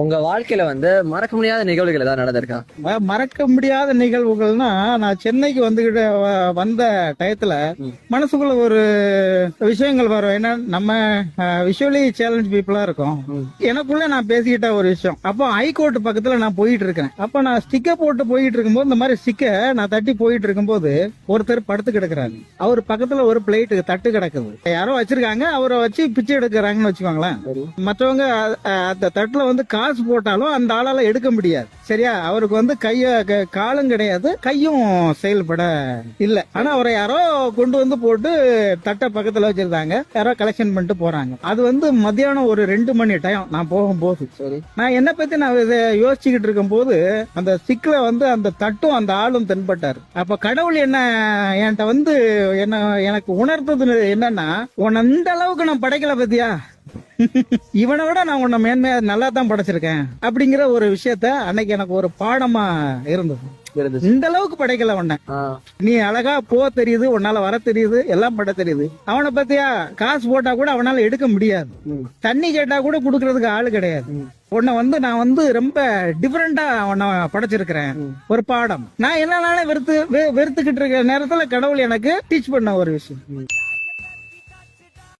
உங்க வாழ்க்கையில வந்து மறக்க முடியாத நிகழ்வுகள் ஏதாவது நடந்திருக்கா? மறக்க முடியாத நிகழ்வுகள்னா நான் சென்னைக்கு வந்துகிட்டு வந்த டயத்துல. மனசுக்குள்ள ஒரு விஷயங்கள் வரும். என்ன நம்ம விஷுவலி சேலஞ்ச் பீப்புளா இருக்கோம். எனக்குள்ள நான் பேசிக்கிட்ட ஒரு விஷயம். அப்போ ஹைகோர்ட் பக்கத்துல நான் போயிட்டு இருக்கிறேன் அப்ப நான் ஸ்டிக்க போட்டு போயிட்டு இருக்கும்போது இந்த மாதிரி ஸ்டிக்க நான் தட்டி போயிட்டு இருக்கும்போது ஒருத்தர் படுத்து கிடக்குறாங்க அவர் பக்கத்துல ஒரு பிளேட் தட்டு கிடக்குது. யாரோ வச்சிருக்காங்க. அவரை வச்சு பிச்சை எடுக்கிறாங்கன்னு வச்சுக்கோங்களேன். மற்றவங்க அந்த தட்டுல வந்து காசு போட்டாலும் அந்த ஆளால எடுக்க முடியாது. சரியா? அவருக்கு வந்து கைய காலும் கிடையாது. கையும் செயல்பட இல்ல. ஆனா அவரை யாரோ கொண்டு வந்து போட்டு தட்டை பக்கத்துல வச்சிருந்தாங்க. யாரோ கலெக்ஷன் பண்ணிட்டு போறாங்க. அது வந்து மத்தியானம் ஒரு ரெண்டு மணி டைம் நான் போகும்போது. சரி. நான் என்ன பத்தி நான் யோசிச்சுக்கிட்டு இருக்கும்போது அந்த சிக்கல வந்து அந்த தட்டும் அந்த ஆளும் தென்பட்டார். அப்ப கடவுள் என்ன என்கிட்ட வந்து என்ன எனக்கு உணர்த்தது என்னன்னா உன்னை இந்த அளவுக்கு நான் படைக்கல பத்தியா? இவனை விட நான் உன்னை மேன்மையா நல்லா தான் படைச்சிருக்கேன் அப்படிங்கிற ஒரு விஷயத்த அன்னைக்கு எனக்கு ஒரு பாடமா இருந்தது. இந்த அளவுக்கு படைக்கல உன்னை. நீ அழகா போ தெரியுது உன்னால வர தெரியுது எல்லாம் பண்ண தெரியுது. அவனை பத்தியா காசு போட்டா கூட அவனால எடுக்க முடியாது. தண்ணி கேட்டா கூட குடுக்கறதுக்கு ஆளு கிடையாது. உன்னை வந்து நான் வந்து ரொம்ப டிஃபரெண்டா உன்னை படைச்சிருக்கிறேன். ஒரு பாடம். நான் என்ன நாளே வெறுத்து வெறுத்துக்கிட்டு இருக்க நேரத்துல கடவுள் எனக்கு டீச் பண்ண ஒரு விஷயம்.